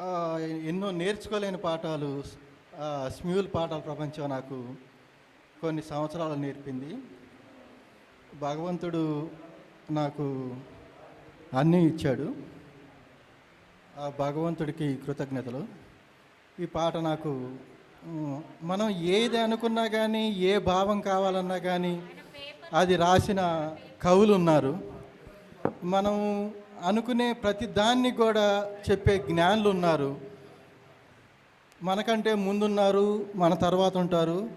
ఎన్నో నేర్చుకోలేని పాఠాలు స్మ్యూల్ పాఠాల ప్రపంచం నాకు కొన్ని సంవత్సరాలు నేర్పింది. భగవంతుడు నాకు అన్నీ ఇచ్చాడు. ఆ భగవంతుడికి కృతజ్ఞతలు. ఈ పాట నాకు మనం ఏది అనుకున్నా కానీ ఏ భావం కావాలన్నా కానీ అది రాసిన కవులు ఉన్నారు. మనం అనుకునే ప్రతి దాన్ని కూడా చెప్పే జ్ఞానులు ఉన్నారు. మనకంటే ముందున్నారు మన తర్వాత ఉంటారు.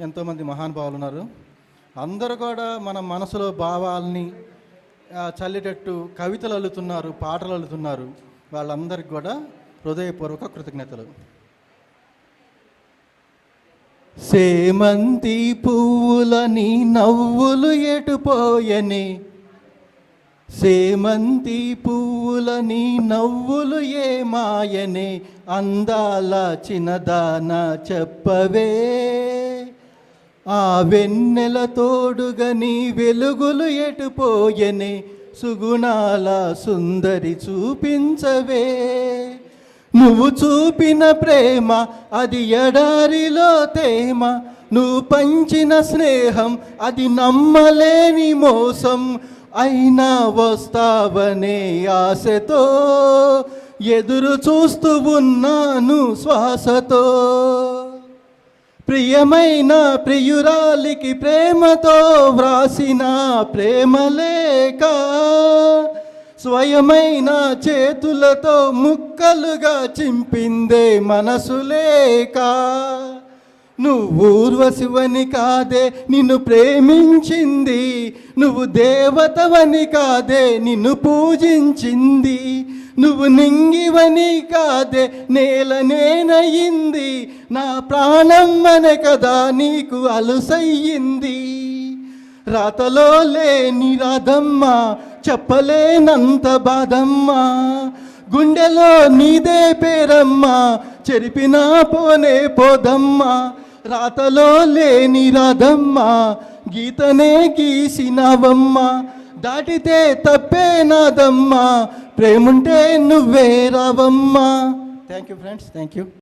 ఎంతోమంది మహానుభావులు ఉన్నారు. అందరూ కూడా మన మనసులో భావాల్ని చల్లేటట్టు కవితలు అల్లుతున్నారు పాటలు అల్లుతున్నారు. వాళ్ళందరికీ కూడా హృదయపూర్వక కృతజ్ఞతలు. సేమంతి పువ్వులని నవ్వులు ఎటుపోయని సేమంతి పువ్వులని నవ్వులు ఏ మాయనే అందాల చిన్నదాన చెప్పవే. ఆ వెన్నెల తోడుగని వెలుగులు ఎటుపోయనే సుగుణాల సుందరి చూపించవే. నువ్వు చూపిన ప్రేమ అది ఎడారిలో తేమ నువ్వు పంచిన స్నేహం అది నమ్మలేని మోసం. అయినా వస్తావనే ఆశతో ఎదురు చూస్తూ ఉన్నాను శ్వాసతో. ప్రియమైన ప్రియురాలికి ప్రేమతో వ్రాసిన ప్రేమలేక స్వయమైన చేతులతో ముక్కలుగా చింపిందే మనసు లేక నువ్వు ఊర్వశివని కాదే నిన్ను ప్రేమించింది. నువ్వు దేవతవని కాదే నిన్ను పూజించింది. నువ్వు నింగివని కాదే నేల నేనయింది. నా ప్రాణం అనే కదా నీకు అలుసయ్యింది. రాతలో లేని రాధమ్మ చెప్పలేనంత బాధమ్మ. గుండెలో నీదే పేరమ్మా చెరిపినా పోనే పోదమ్మా. రాతలో లేని రాధమ్మ గీతనే గీసినవమ్మ. దాటితే తప్పే నాదమ్మ ప్రేముంటే నువ్వే రావమ్మ. Thank you friends thank you